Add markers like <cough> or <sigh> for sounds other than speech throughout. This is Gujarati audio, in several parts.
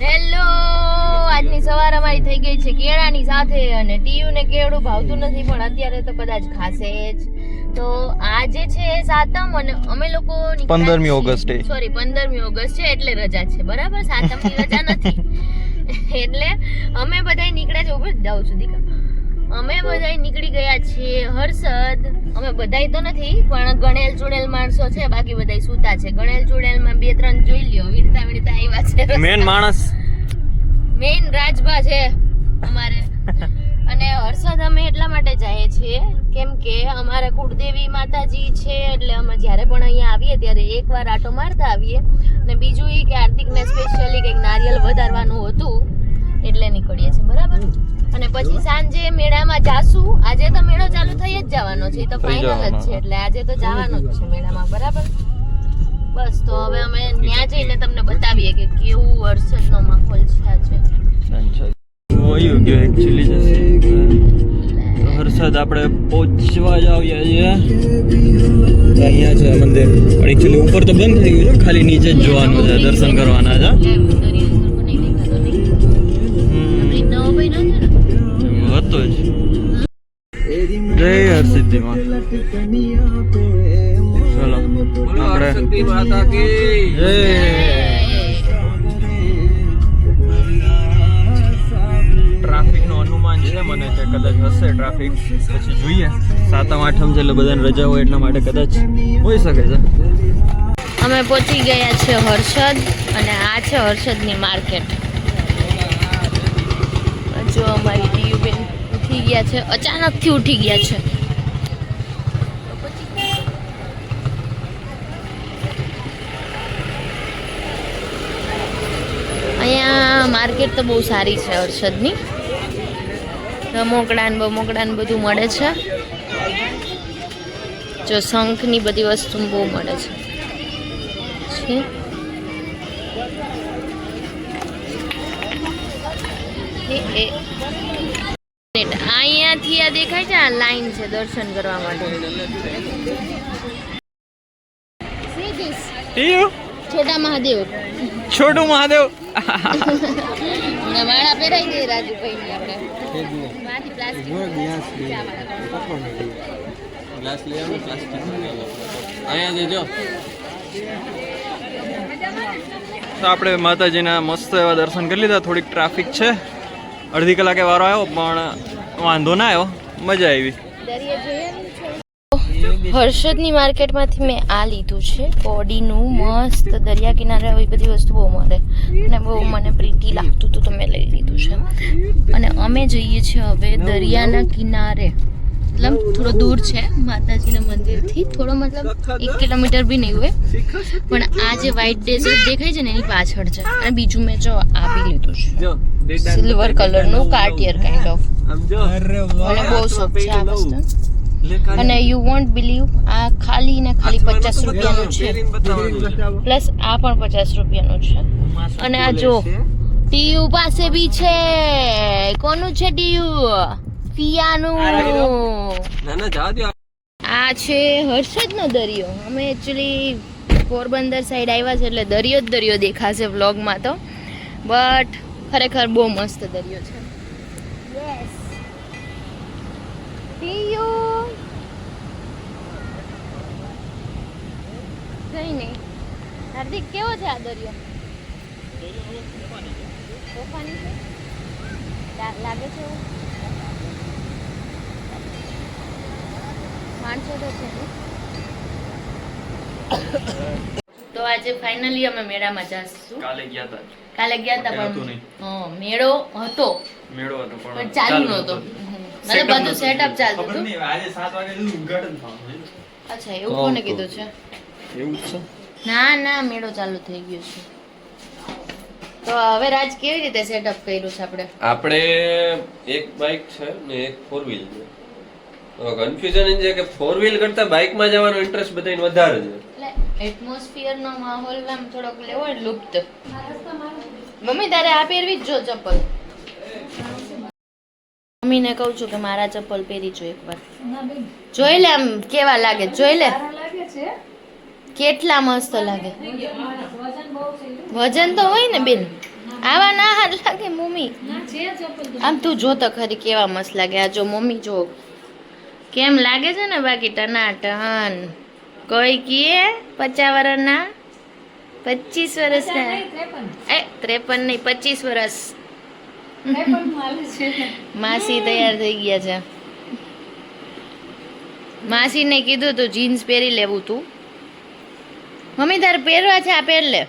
હેલો આજની સવાર અમારી થઈ ગઈ છે કેળાની સાથે અને ટીયુ ને કેળું ભાવતું નથી પણ અત્યારે તો કદાચ ખાશે જ. તો આજે છે સાતમ અને અમે લોકો પંદરમી ઓગસ્ટ. સોરી પંદરમી ઓગસ્ટ છે એટલે રજા છે. બરાબર? સાતમની રજા નથી. <laughs> એટલે અમે બધા નીકળ્યા છે ઊભી જાઉં છું દીકા અમે બધાય નીકળી ગયા છીએ હર્ષદ. અમે બધાય તો નથી પણ ગણેલ ચુડેલ માણસો છે બાકી બધાય સૂતા છે. ગણેલ ચુડેલમાં બે ત્રણ જોઈ લ્યો વીરતા વીરતા આવ્યા છે. મેન માણસ. મેન રાજભા છે અમારે. અને હર્ષદ અમે એટલા માટે જઈએ છીએ કેમ કે અમારે કુળદેવી માતાજી છે એટલે અમે જ્યારે પણ અહીંયા આવીએ ત્યારે એકવાર આટો મારતા આવીએ. અને બીજું એ કે હાર્દિકને સ્પેશિયલી કંઈક નારિયેલ વધારવાનું હતું. એટલે નીકળીએ છીએ બરાબર? અને પછી સાંજે મેળામાં જાશું. આજે તો મેળો ચાલુ થઈ જ જવાનો છે તો ફાઇનલ જ છે એટલે આજે તો જવાનું જ છે મેળામાં બરાબર? બસ તો હવે અમે ત્યાં જઈને તમને બતાવીએ કે કેવું વરસાદનો માહોલ છે આજે. ગયો એકચ્યુઅલી હર્ષદ આપણે પહોંચવા જ આવ્યા છીએ. અહીંયા છે મંદિર. પણ એકચ્યુઅલી ઉપર તો બંધ થઈ ગયું છે ખાલી નીચે જ જોવાનું છે દર્શન કરવાના છે. હતો જ જય હરસિદ્ધિમાં ચલો આપણે અનુમાન છે મને કે કદાચ હશે ટ્રાફિક. પછી જોઈએ. સાતમ આઠમ છે એટલે બધાને રજા હોય એટલા માટે કદાચ હોઈ શકે છે. અમે પહોંચી ગયા છે હર્ષદ અને આ છે હર્ષદની માર્કેટ. જો અમારી ગયા છે, અચાનકથી ઉઠી ગયા છે. અહીંયા માર્કેટ તો બહુ સારી છે હર્ષદની રમોકડા બમોકડા બધું મળે છે. જો શંખની બધી વસ્તુ બહુ મળે છે. એ- આ દેખાય છે આ લાઈન છે દર્શન કરવા માટે. છોટા મહાદેવ. છોટું મહાદેવ? ને માળા પહેરાઈ દે રાજુભાઈ આપણે. માંથી પ્લાસ્ટિક તો આપણે માતાજીના મસ્ત એવા દર્શન કરી લીધા. થોડીક ટ્રાફિક છે. અડધી કલાકે વારો આવ્યો પણ વાંધો ના આવ્યો. મજા આવી. હર્ષદની માર્કેટમાંથી મેં આ લીધું છે. કોડીનું મસ્ત દરિયા કિનારે આવી બધી વસ્તુ બહુ મળે. અને બહુ મને પ્રીતિ લાગતું હતું તો મેં લઈ લીધું છે. અને અમે જઈએ છીએ હવે દરિયાના કિનારે. મતલબ થોડો દૂર છે માતાજીના મંદિરથી. થોડો મતલબ એક કિલોમીટર બી નહીં હોય. પણ આ જે વ્હાઇટ ડેઝર્ટ દેખાય છે ને એની પાછળ છે. અને બીજું મેં જો આ બી લીધું છે. સિલ્વર કલરનું કાર્ટિયર કાઇન્ડ ઓફ મને બહુ શોખ છે આ વસ્તુ. અને યુ વોન્ટ બિલીવ આ ખાલી ને ખાલી પચાસ રૂપિયાનું છે. પ્લસ આ પણ પચાસ રૂપિયાનું છે. અને આ જો ટીયુ પાસે બી છે. કોનું છે ટીયુ? પિયાનું. આ છે હર્ષદનો દરિયો. અમે એકચ્યુઅલી પોરબંદર સાઈડ આવ્યા છે એટલે દરિયો જ દરિયો દેખાશે વ્લોગમાં તો. બટ ખરેખર બહુ મસ્ત દરિયો છે. યસ ટીયુ કઈ નહીં હાર્દિક, કેવો છે આ દરિયો? તોફાની છે? લાગે છે એવું? માણસો તો છે? તો આજે ફાઇનલી અમે મેળામાં જઈશું કાલે ગયા હતા કાલે ગયા હતા પણ હા, મેળો હતો. મેળો હતો પણ ચાલુ નહોતો. મતલબ બધું સેટઅપ ચાલતું હતું. આજે 7 વાગે ઉદ્ઘાટન થવાનું અચ્છા એવું કોને કીધું છે? એવું છે? ના ના મેળો ચાલુ થઈ ગયો છે. તો હવે રાજ કેવી રીતે સેટઅપ કર્યું છે આપણે? આપણે એક બાઇક છે ને એક ફોર વ્હીલ છે. કન્ફ્યુઝન એ છે કે ફોર વ્હીલ કરતા બાઇકમાં જવાનો ઇન્ટરેસ્ટ બધાને વધારે છે. એટલે એટમોસ્ફિયર નો માહોલ આમ થોડોક લેવો લુપ્ત. મમ્મી તારે આ પહેરવી જ જો ચપ્પલ. મમ્મીને કહું છું કે મારા ચપ્પલ પહેરી જો એકવાર. જોઈ લે આમ કેવા લાગે જોઈ લે. કેટલા મસ્ત લાગે. વજન તો હોય ને બેન. આવા ના હાર લાગે મમ્મી. આમ તું જો તો ખરી કેવા મસ્ત લાગે. આ જો મમ્મી જો. કેમ લાગે છે ને બાકી ટનાટન? કોઈ કીએ? પચાસ વર્ષના પચીસ વર્ષના એ ત્રેપન નહીં પચીસ વર્ષ માસી તૈયાર થઈ ગયા છે. માસીને કીધું તું જીન્સ પહેરી લેવું તું. મમ્મી તારે પહેરવા છે? આ પહેર લે.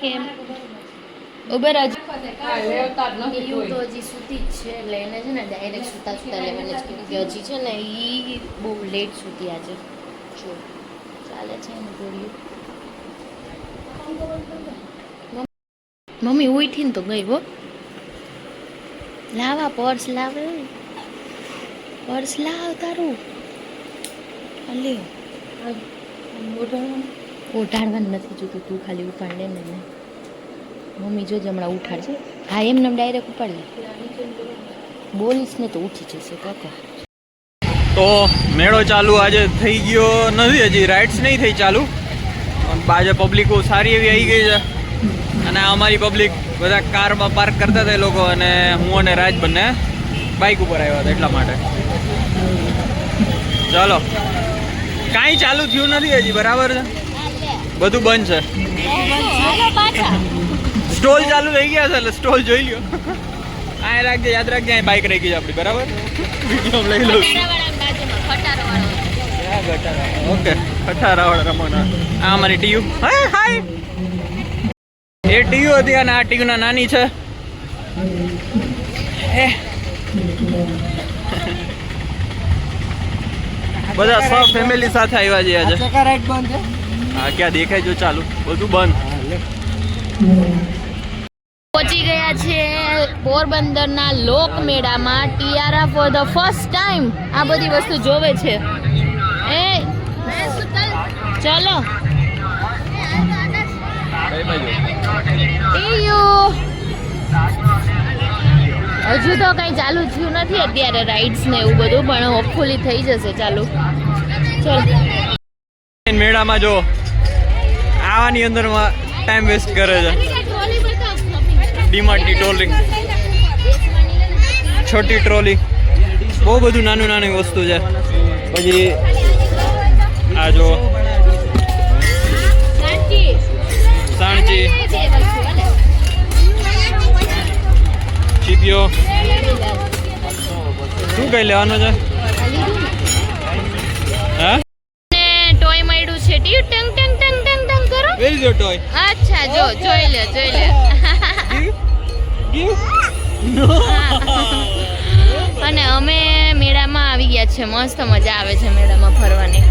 કેમ? ઉભર હજી તો હજી સૂતી જ છે એટલે એને છે ને ડાયરેક્ટ સૂતા સૂતા લેવાની જ કે હજી છે ને એ બહુ લેટ સૂતી આજે. જો ચાલે છે ને ગોળીઓ મમ્મી ઉઠીને તો ગઈ હો. લાવા, પર્સ લાવે. પર્સ લાવ તારું. અલે ઉઠાડવાનું નથી જોતું તું, ખાલી ઉપાડ લે ને એને. મમ્મી જોજે હમણાં ઉઠાડશે હા, એમને ડાયરેક્ટ ઉપાડ લે. બોલીશ ને તો ઉઠી જશે, કાકા. તો મેળો ચાલુ આજે થઈ ગયો નથી હજી રાઇડ્સ નહીં થઈ ચાલુ. બાજે પબ્લિકો સારી એવી આવી ગઈ છે. અને અમારી પબ્લિક બધા કારમાં પાર્ક કરતા હતા લોકો અને હું અને રાજ બંને બાઇક ઉપર આવ્યા હતા એટલા માટે. ચાલો. કાંઈ ચાલુ થયું નથી હજી, બરાબર છે? બધું બંધ છે. સ્ટોલ ચાલુ થઈ ગયા છે, એટલે સ્ટોલ જોઈ લ્યો. આ રાખજે, યાદ રાખજે, અહીં બાઇક રહી ગઈ છે આપણી, બરાબર? લઈ લઉં ઓકે અઠારા રમવાના. આ અમારી ટીયુ. હાય હાય. એ ટીયુ હતી અને આ ટીયુ નાની છે. બધા સૌ ફેમિલી સાથે આવ્યા છે આજે. હા ક્યાં દેખાય જો ચાલુ. બધું બંધ. પહોંચી ગયા છે પોરબંદરના લોક મેળામાં tiara for the first time આ બધી વસ્તુ જોવે છે. ચલો. હજુ તો કઈ ચાલુ થયું નથી અત્યારે રાઇડ્સ ને એવું બધું, પણ હોપફુલી થઈ જશે ચાલુ. ચલ. મેળામાં જો આવાની અંદરમાં ટાઈમ વેસ્ટ કરે છે. ડીમાર્ટની ટ્રોલિંગ છોટી ટ્રોલી બહુ બધું નાનું નાની વસ્તુ છે. પછી આ જો ચીપિયો શું કઈ લેવાનું છે? હા? ટોય મળ્યું છે ટીયુ ટંગ ટંગ ટંગ ટંગ ટંગ કરો. Where is toy? અચ્છા જો જોઈ લે જોઈ લે. અને અમે મેળામાં આવી ગયા છે. મસ્ત મજા આવે છે મેળામાં ફરવાની.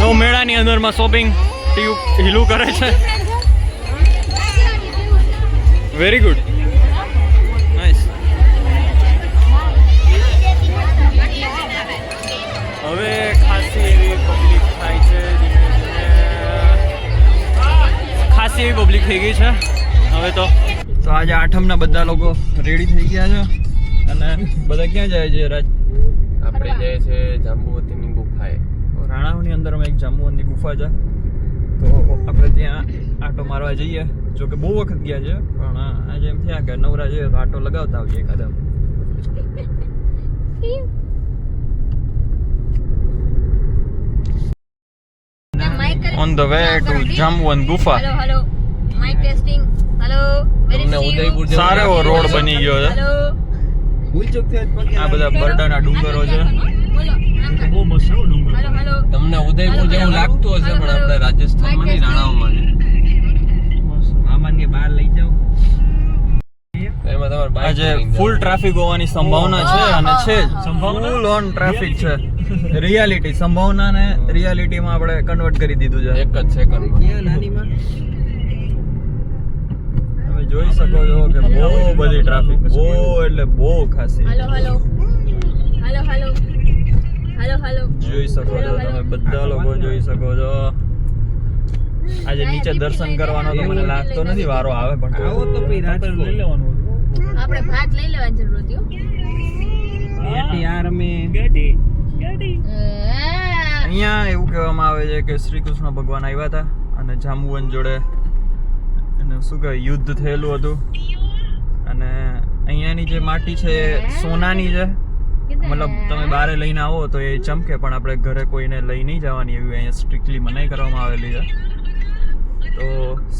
તો મેળાની અંદરમાં શોપિંગ ટીયુ હીલું કરે છે. વેરી ગુડ હવે ખાસી એવી પબ્લિક થાય છે ધીમે ધીમે. ખાસી એવી પબ્લિક થઈ ગઈ છે. હવે તો તો આજે આઠમના બધા લોકો રેડી થઈ ગયા છે. અને બધા ક્યાં જાય છે રાજ આપણે જાય છે જાંબુવતીની ગુફાએ. રાણાઓની અંદરમાં એક જાંબુવનની ગુફા છે. તો આપણે ત્યાં આટો મારવા જઈએ. જો કે બહુ વખત ગયા છે પણ આજે એમ થયા કે નવરા જઈએ તો આટો લગાવતા આવીએ એકાદમ on the way to Jamvan ગુફા hello hello mike testing hello જવું સારો એવો રોડ બની ગયો છે. હેલો આ બધા બરડાના ડુંગરો છે? તમને ઉદયપુર જેવું લાગતું હશે પણ આપણે રાજસ્થાનમાં નહીં રાણાઓમાં છે. મામાને બહાર લઈ જાઓ. તો એમાં તમારે bike આજે ફૂલ ટ્રાફિક હોવાની સંભાવના છે અને છે ફૂલ ઓન ટ્રાફિક છે. રિયાલિટી સંભાવના ને રિયાલિટીમાં આપણે કન્વર્ટ કરી દીધું છે. એક જ સેકન્ડ તમે જોઈ શકો છો કે બહુ બધી ટ્રાફિક બહુ એટલે બહુ ખાસી. Hello hello. Hello hello. Hello hello જોઈ શકો છો તમે બધા લોકો જોઈ શકો છો. આજે નીચે દર્શન કરવાનો તો મને લાગતો નથી વારો આવે પણ આવો તો લઈ લેવાનું આપણે ભાત લઈ લેવાની જરૂર હતી હો. અહીંયા અહીંયા એવું કહેવામાં આવે છે કે શ્રી કૃષ્ણ ભગવાન આવ્યા હતા અને જાંબુવન જોડે એને શું કહેવાય યુદ્ધ થયેલું હતું. અને અહીંયાની જે માટી છે એ સોનાની છે. મતલબ તમે બારે લઈને આવો તો એ ચમકે પણ આપણે ઘરે કોઈને લઈ નહીં જવાની એવી અહીંયા સ્ટ્રિક્ટલી મનાઈ કરવામાં આવેલી છે. તો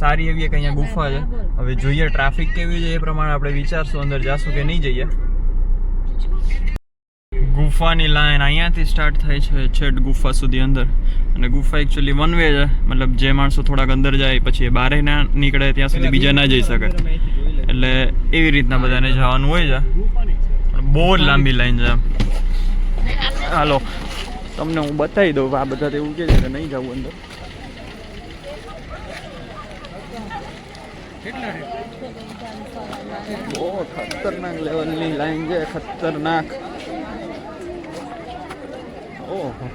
સારી એવી એક અહીંયા ગુફા છે. હવે જોઈએ ટ્રાફિક કેવી છે એ પ્રમાણે આપણે વિચારશું અંદર જાશું કે નહીં જઈએ. ગુફાની લાઈન અહીંયાથી સ્ટાર્ટ થાય છે છેટ ગુફા સુધી અંદર. અને ગુફા એકચ્યુઅલી વન વે છે. મતલબ જે માણસો થોડાક અંદર જાય પછી એ બહાર ના નીકળે ત્યાં સુધી બીજા ના જઈ શકે. એટલે એવી રીતના બધાને જવાનું હોય છે. બહુ જ લાંબી લાઈન છે. હાલો તમને હું બતાવી દઉં આ બધા એવું કે છે કે નહીં જવું અંદર. બહુ ખતરનાક લેવલની લાઈન છે ખતરનાક. ઓહો.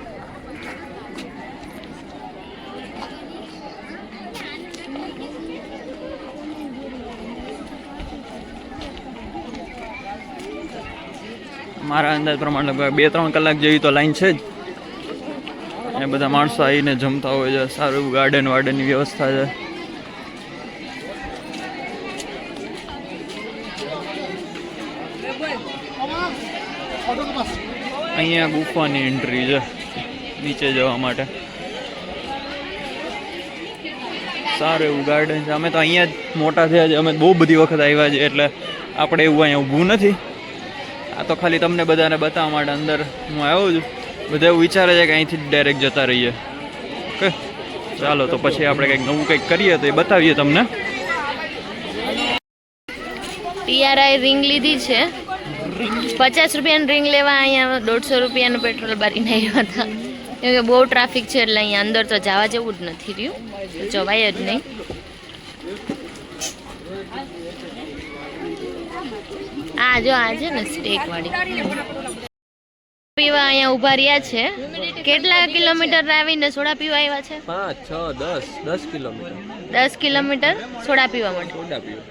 મારા અંદાજ પ્રમાણે લગભગ બે ત્રણ કલાક જેવી તો લાઈન છે જ. એ બધા માણસો આવીને જમતા હોય છે. સારું એવું ગાર્ડન વાર્ડનની વ્યવસ્થા છે. અહીંયા ગુફાની એન્ટ્રી છે. નીચે જવા માટે. સારું એવું ગાર્ડન છે. અમે તો અહીંયા જ મોટા થયા છે. અમે બહુ બધી વખત આવ્યા છે, એટલે આપણે એવું અહીંયા ઊભું નથી. તો ખાલી તમને બધાને બતાવવા માટે અંદર હું આવ્યો છું. બધા એવું વિચારે છે કે અહીંથી જ ડાયરેક્ટ જતા રહીએ. ઓકે? ચાલો, તો પછી આપણે કંઈક નવું કંઈક કરીએ તો એ બતાવીએ તમને. ટીઆરઆઈ રિંગ લીધી છે. પચાસ રૂપિયાની રિંગ લેવા અહીંયા દોઢસો રૂપિયાનું પેટ્રોલ બારીને આવ્યા હતા. કેમ કે બહુ ટ્રાફિક છે એટલે અહીંયા અંદર તો જવા જેવું જ નથી રહ્યું. જવાય જ નહીં. આ જો આ છે ને સ્ટેક વાળી. પીવા અહીંયા ઊભા રહ્યા છે. કેટલા કિલોમીટર આવીને સોડા પીવા આવ્યા છે? પાંચ છ દસ દસ કિલોમીટર. દસ કિલોમીટર સોડા પીવા માટે. સોડા પીવો.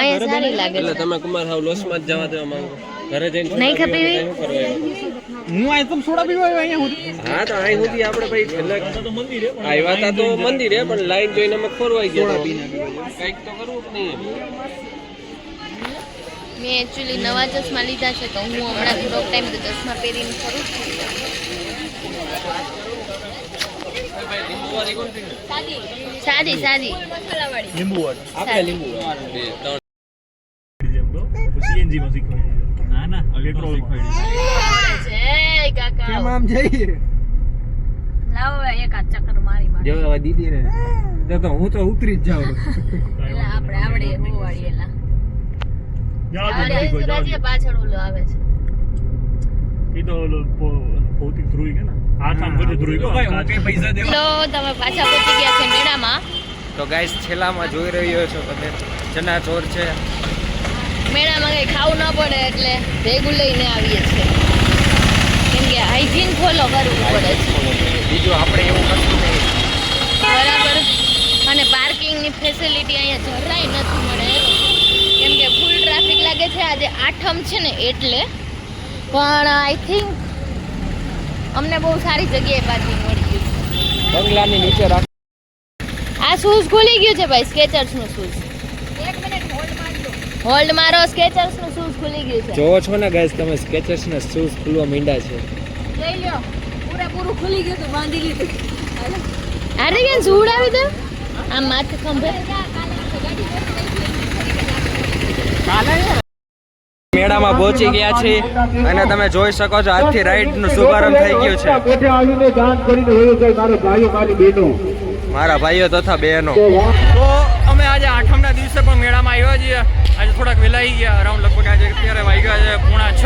અહીંયા સારી લાગે એટલે તમે કુમાર હાવ લોસમાં જ જવા દેવા માંગો. ઘરે જઈને નહીં ખપી? પીવા શું કરવા આવ્યા? હું આ તમે સોડા પીવા આવ્યો અહીંયા સુધી. હા તો અહીં સુધી આપણે ભાઈ છેલ્લે આવ્યા હતા તો મંદિરે પણ લાઈન જોઈને અમે ખોરવાઈ ગયા. કંઈક તો કરવું જ નહીં. મેં એકચ્યુઅલી નવા ચશ્મા લીધા છે તો હું હમણાં થોડોક ટાઈમ તો ચશ્મા પહેરીને ફરું છું. સાદી સાદી. લીંબુ આપણે લીંબુ બે ત્રણ સીએનજી માં શીખવાડી ના ના પેટ્રોલ શીખવાડી જય કાકા આમ જઈએ લાવો એક આ ચક્કર મારી મારી. જો દીદી ને તો તો હું તો ઉતરી જ જાઉં. એટલે આપણે આવડે હોવાડી એલા આવડે સુરજે પાછળ ઓલો આવે છે એ તો ગાઈસ છેલ્લામાં જોઈ રહ્યો છો તમે. ચના ચોર છે. મેળામાં કઈ ખાવું ન પડે એટલે ભેગું લઈને આવીએ છીએ. કેમ કે હાઇજીન ફોલો કરવું પડે છે. બીજું આપણે એવું કશું નહીં. બરાબર. અને પાર્કિંગની ફેસિલિટી અહીંયા જરાય નથી મળે કેમ કે ફૂલ ટ્રાફિક લાગે છે આજે આઠમ છે ને એટલે. પણ આઈ થિંક અમને બહુ સારી જગ્યાએ પાછી મળી ગયું બંગલાની નીચે રાખ આ શૂઝ ખુલી ગયું છે ભાઈ સ્કેચર્સનું શૂઝ. હોલ્ડ મારો સ્કેચર્સનું શૂઝ ખુલી ગયું છે. જોવો છો ને ગાઈસ તમે સ્કેચર્સ ને શૂઝ ખુલવા માંડ્યા છે. લઈ લ્યો. પૂરેપૂરું ખુલી ગયું તો બાંધી લીધું. અરે કેમ જોડાવી દે આ માથે ખંભે. મેળામાં પહોંચી ગયા છે અને તમે જોઈ શકો છો આજથી રાઈડનું શુભારંભ થઈ ગયો છે. મારો ભાઈઓ તથા બહેનો. તો અમે આજે આઠમના દિવસે પણ મેળામાં આવ્યા છીએ. આજે થોડાક વેલાઈ ગયા. અરાઉન્ડ લગભગ આજે અત્યારે વાગ્યા છે પૂણા છ.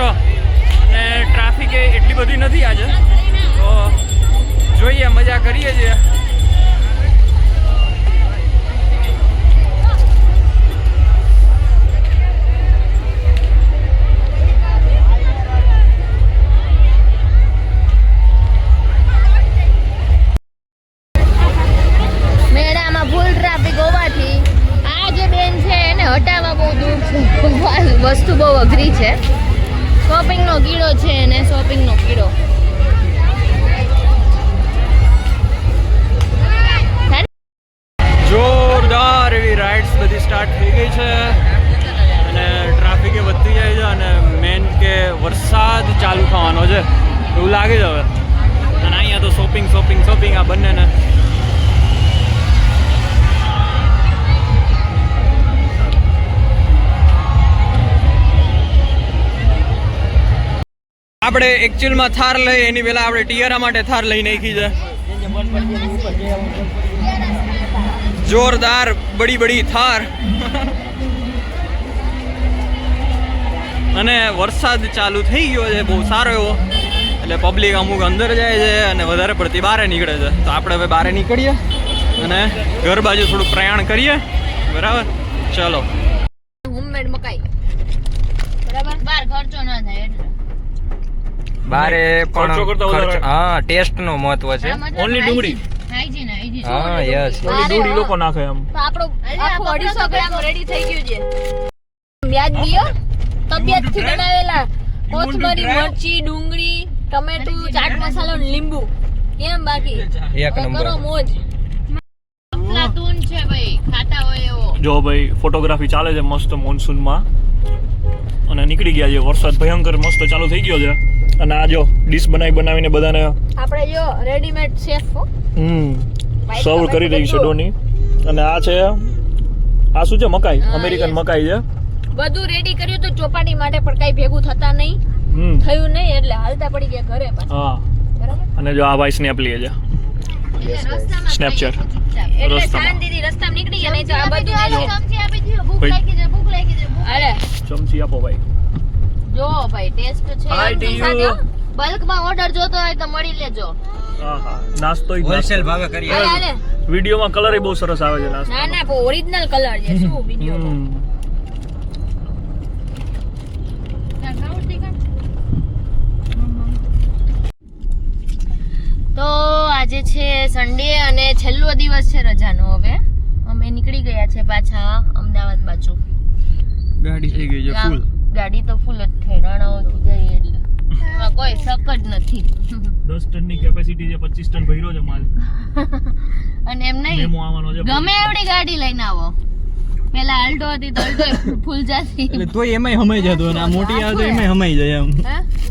અને ટ્રાફિક એટલી બધી નથી આજે. તો જોઈએ, મજા કરીએ છીએ. વસ્તુ બહુ અઘરી છે. શોપિંગનો કીડો છે અને શોપિંગનો કીડો. જોરદાર એવી રાઇડ્સ બધી સ્ટાર્ટ થઈ ગઈ છે. અને ટ્રાફિક એ વધતી જાય છે અને મેન કે વરસાદ ચાલુ થવાનો છે. એવું લાગે છે હવે. અને અહીંયા તો શોપિંગ શોપિંગ શોપિંગ આ બંનેને. આપણે એકચ્યુઅલમાં થાર લઈ એની પહેલાં આપણે ટિયરા માટે થાર લઈ નાખી છે. જોરદાર બડી બડી થાર. અને વરસાદ ચાલુ થઈ ગયો છે બહુ સારો એવો. એટલે પબ્લિક અમુક અંદર જાય છે અને વધારે પડતી બહાર નીકળે છે. તો આપણે હવે બહાર નીકળીએ અને ઘર બાજુ થોડું પ્રયાણ કરીએ. બરાબર? ચલો. હોમમેડ મકાઈ. બરાબર? બહાર ખર્ચો ના થાય એટલે. બારે પણ હા ટેસ્ટનું મહત્વ છે. Only ડુંગળી. હા યસ ડુંગળી લોકો નાખે એમ. તો આપણો આખો 250 ગ્રામ રેડી થઈ ગયું છે. વ્યાજ દિયો તબિયતથી બનાવેલા. કોથમરી મરચી ડુંગળી ટમેટું ચાટ મસાલો લીંબુ. કેમ બાકી? એક નંબર. કરો મોજ. છે ભાઈ ખાતા હોય એવો. જો ભાઈ ફોટોગ્રાફી ચાલે છે મસ્ત મોન્સૂનમાં અને નીકળી ગયા છે. વરસાદ ભયંકર મસ્ત ચાલુ થઈ ગયો છે. અને આ જો ડીશ બનાવી બનાવીને બધાને આપણે જો રેડીમેડ શેફ હો. હમ સર્વ કરી રહી છે ડોની. અને આ છે આ શું છે મકાઈ? અમેરિકન મકાઈ છે. બધું રેડી કર્યું તો ચોપાટી માટે પણ કઈ ભેગું થતા નહીં. હમ. થયું નહીં એટલે હાલતા પડી ગયા ઘરે પાછા હા. બરાબર? અને જો આ ભાઈ સ્નેપ લે છે. સ્નેપચેટ રસ્તા દીદી શાંતિથી રસ્તામાં નીકળી ગયા નહીં તો આ બધું ભૂખ લાગી અરે. ચમચી આપો ભાઈ. જો ભાઈ ટેસ્ટ છે બલ્કમાં ઓર્ડર જોતો હોય તો મળી લેજો. હા હા નાસ્તો. હોલસેલ ભાવે કરી અરે અરે. વિડીયોમાં કલર બહુ સરસ આવે છે નાસ્તો. ના ના ઓરિજિનલ કલર છે. શું વિડિયો તો આજે છે સન્ડે અને છેલ્લો દિવસ છે રજાનો હવે. અમે નીકળી ગયા છે પાછા અમદાવાદ બાજુ. ગાડી થઈ ગઈ છે ફૂલ ગાડી તો ફૂલ જ થઈ રાણાઓથી જઈએ એટલે. એમાં કોઈ શક જ નથી. દસ ટનની કેપેસિટી છે પચીસ ટન ભર્યો છે માલ. અને એમ નહીં આવવાનો છે ગમે એવડી ગાડી લઈને આવો. પેલા અલ્ટો હતી તો અલ્ટો ફૂલ જાતી. એટલે તોય એમાંય હમાઈ જતો અને આ મોટી આવે તો એમાંય હમાઈ જાય એમ.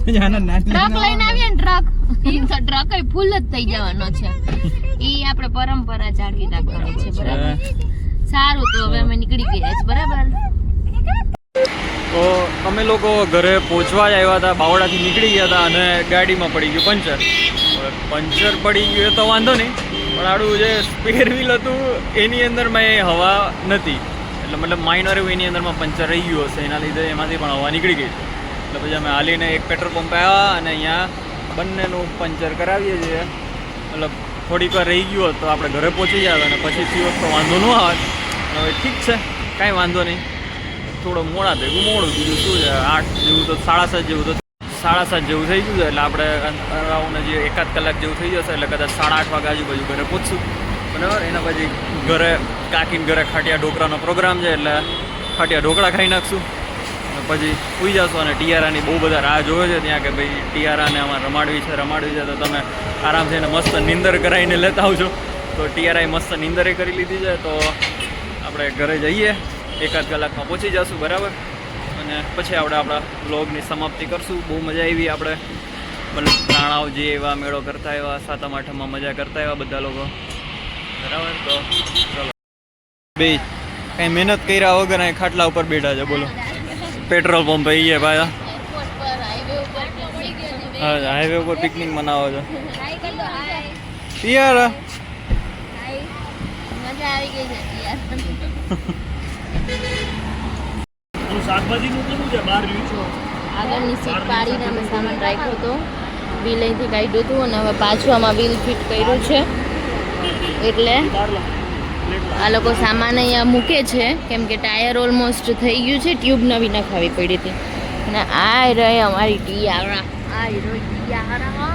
ટ્રક લઈને આવીએ ને ટ્રક. ઈ તો ટ્રક ફૂલ જ થઈ જવાનો છે. ઈ આપણે પરંપરા જાળવી રાખવાની છે બરાબર? સારું તો હવે અમે નીકળી ગયા છે બરાબર? તો અમે લોકો ઘરે પહોંચવા જ આવ્યા હતા બાવડાથી નીકળી ગયા હતા અને ગાડીમાં પડી ગયું પંચર. પંચર પડી ગયું એ તો વાંધો નહીં, પણ આડું જે સ્પેર વ્હીલ હતું, એની અંદરમાં એ હવા નથી. એટલે મતલબ માઇનર એવું એની અંદરમાં પંચર રહી ગયું હશે, એના લીધે એમાંથી પણ હવા નીકળી ગઈ એટલે પછી અમે હાલીને એક પેટ્રોલ પંપ આવ્યા અને અહીંયા બંનેનું પંચર કરાવીએ છીએ. મતલબ થોડીક વાર રહી ગયું હોત આપણે ઘરે પહોંચી ગયા અને પછી થયું તો વાંધો ન આવે. હવે ઠીક છે, કાંઈ વાંધો નહીં. થોડો મોડા ભેગું મોડું બીજું શું છે, આઠ જેવું તો, સાડા સાત જેવું તો સાડા સાત જેવું થઈ ગયું છે, એટલે આપણે અરાઉન્ડ હજી એકાદ કલાક જેવું થઈ જશે, એટલે કદાચ સાડા આઠ વાગ્યા આજુબાજુ ઘરે પહોંચશું. બરાબર? એના પછી ઘરે કાકીને ઘરે ખાટિયા ઢોકળાનો પ્રોગ્રામ છે, એટલે ખાટિયા ઢોકળા ખાઈ નાખશું. પછી સુઈ જશો અને ટીઆરાની બહુ બધા રાહ જોવે છે ત્યાં કે ભાઈ ટીઆરાને અમારે રમાડવી છે રમાડવી છે, તો તમે આરામથી એને મસ્ત નિંદર કરાવીને લેતા આવજો. તો ટીઆરઆઈ મસ્ત નિંદરે કરી લીધી છે, તો આપણે ઘરે જઈએ. એકાદ કલાકમાં પહોંચી જશું બરાબર? અને પછી આપણે આપણા બ્લોગની સમાપ્તિ કરશું. બહુ મજા આવી આપણે. મતલબ પ્રાણાઓ જે એવા મેળો કરતા એવા સાતમ આઠમમાં મજા કરતા એવા બધા લોકો. બરાબર? તો ચલો. બે કંઈ મહેનત કર્યા વગર અહીં ખાટલા ઉપર બેઠા છે બોલો. પેટ્રોલ પંપ ઉપર ગયા છે હા હાઈવે ઉપર પિકનિક મનાવો છો. યાર મજા આવી ગઈ છે યાર <laughs> શાકભાજીનું કેવું છે? બહાર રહ્યું છો? આગળની સીટ પાડીને અમે સામાન રાખ્યો હતો. બિલ અહીંથી કાઢ્યું હતું અને હવે પાછું આમાં બિલ ફિટ કર્યું છે. એટલે આ લોકો સામાન અહીંયા મૂકે છે. કેમ કે ટાયર ઓલમોસ્ટ થઈ ગયું છે. ટ્યુબ નવી નખાવી પડી હતી. અને આ રહી અમારી ટીયારા આ રહી ટિયારા